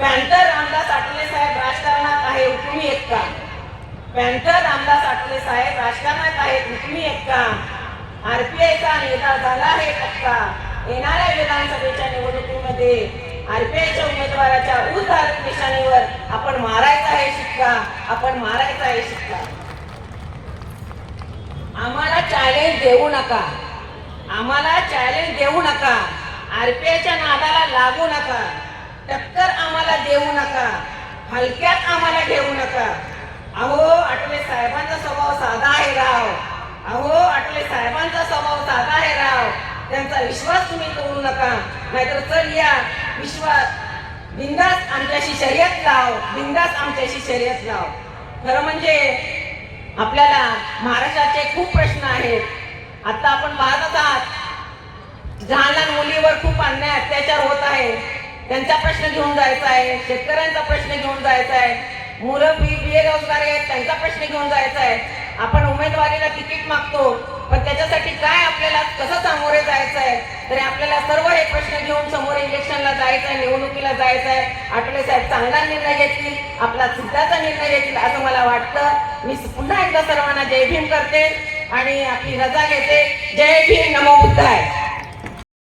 Panther Ramdas Athawale साहेब राजकारणात आहे हुकुमी एक का? पॅन्थर रामदास आठवले साहेब राजकारणात आहे हुकुमी एक का? आरपीआयचा नेता झाला आहे पक्का. येणाऱ्या विधानसभेच्या निवडणुकीमध्ये आरपीआयच्या उमेदवाराच्या उदार निशाणीवर आपण मारायचा आहे शिक्का आपण मारायचा आहे शिक्का. आम्हाला चॅलेंज देऊ नका. आम्हाला चॅलेंज देऊ नका. आरपीआयच्या नादाला लागू नका. टक्कर आम्हाला हलक्यात आम्हाला घेऊ नका. अहो आटले साहेबांचा स्वभाव साधा आहे राव. अहो आटले साहेबांचा स्वभाव साधा आहे राव. त्यांचा विश्वास तुम्ही तोडू नका. नाहीतर चल या. विश्वास बिंदास आमच्याशी शर्यत लाव. बिंदास आमच्याशी शर्यत लाव. खरं म्हणजे आपल्याला महाराष्ट्राचे खूप प्रश्न आहेत. आता आपण पाहत आहात. लहान लहान मुलीवर खूप अन्याय अत्याचार होत आहे. त्यांचा प्रश्न घेऊन जायचा आहे शेतकऱ्यांचा प्रश्न घेऊन जायचा आहे मुलं बी बेरोजगार आहेत त्यांचा प्रश्न घेऊन जायचा आहे आपण उमेदवारीला तिकीट मागतो पण त्याच्यासाठी काय आपल्याला कसं सामोरे जायचं आहे तरी आपल्याला सर्व हे प्रश्न घेऊन समोर इलेक्शनला जायचं आहे निवडणुकीला जायचं आहे आठवले साहेब चांगला निर्णय घेतील आपला सिद्धाचा निर्णय घेतील असं मला वाटतं. मी पुन्हा एकदा सर्वांना जय भीम करते आणि आपली रजा घेते. जय भीम नमो बुद्धाय.